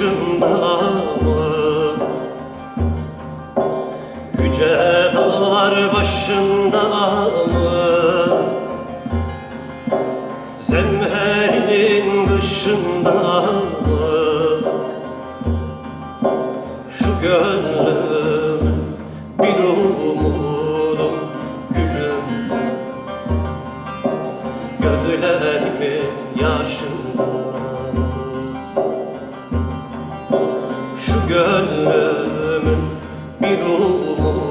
Mı? Yüce dağlar başında mı? Zemherinin dışında mı? Şu gönlüm bir umudum gülüm Gözlerimin gönlümün bir umudum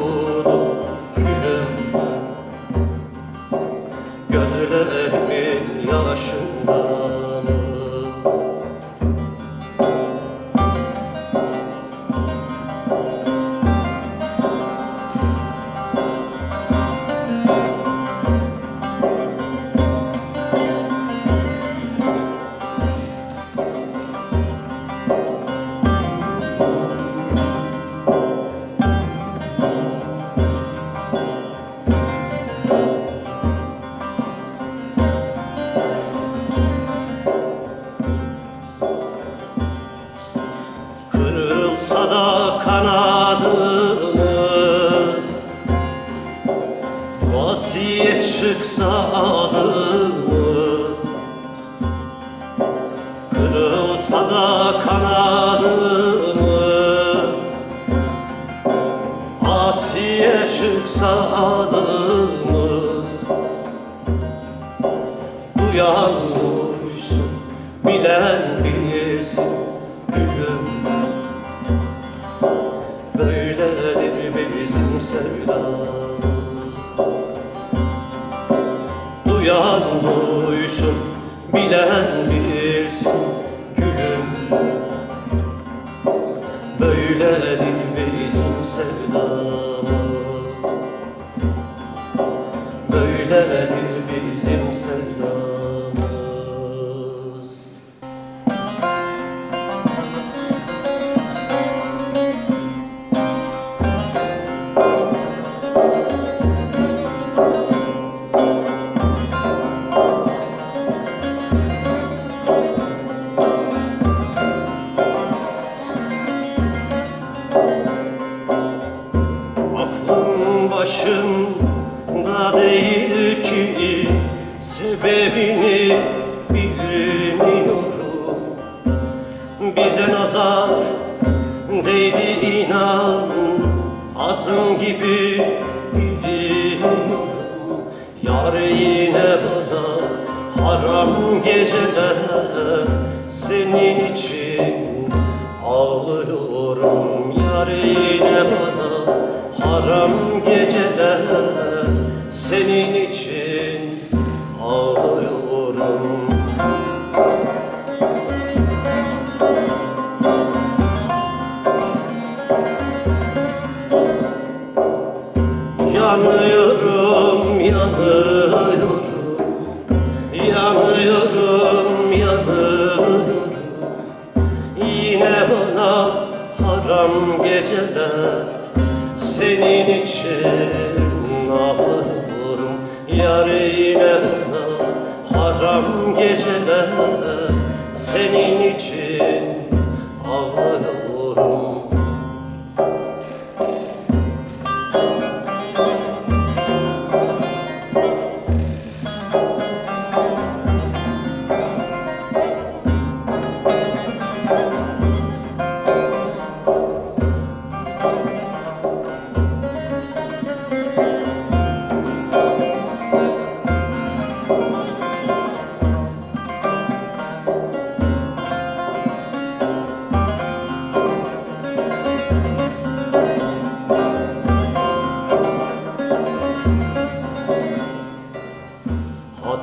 kanadımız Vasiye çıksa adımız. Kırılsa da kanadımız. Asiye çıksa adımız. Duyan duysun, bilen Duyan duysun, bilen bilsin gülüm. Böyledir bizim sevdamız. Böyledir adım gibi biliyorum. Yar yine bana haram geceler senin için Ağlıyorum yar yine bana haram geceler Yanıyorum, yanıyorum. Yanıyorum, yanıyorum. Yine bana haram geceler. Senin için ağlıyorum. Yine bana haram geceler. Senin için ağlıyorum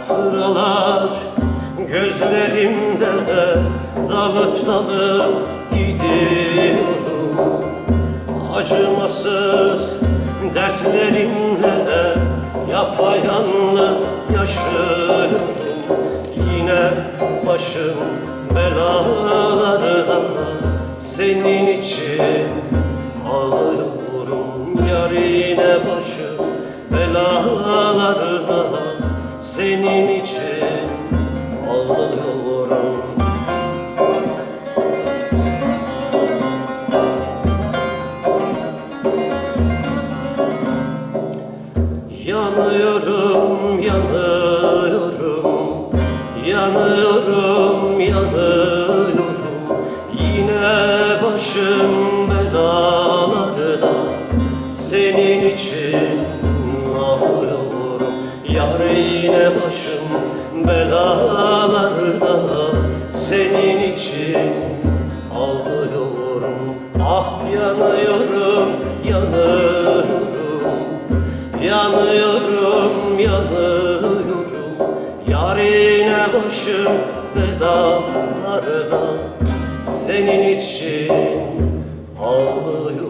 Hatıralar gözlerimde dalıp dalıp gidiyorum. Acımasız dertlerimle yapayalnız yaşıyorum. Yine başım belalarda senin için senin için ağlıyorum. Yanıyorum, yanıyorum, yanıyorum, belalarda senin için ağlıyorum. Ah yanıyorum, yanıyorum Yanıyorum, yanıyorum. Yarine başım bedalarda Senin için ağlıyorum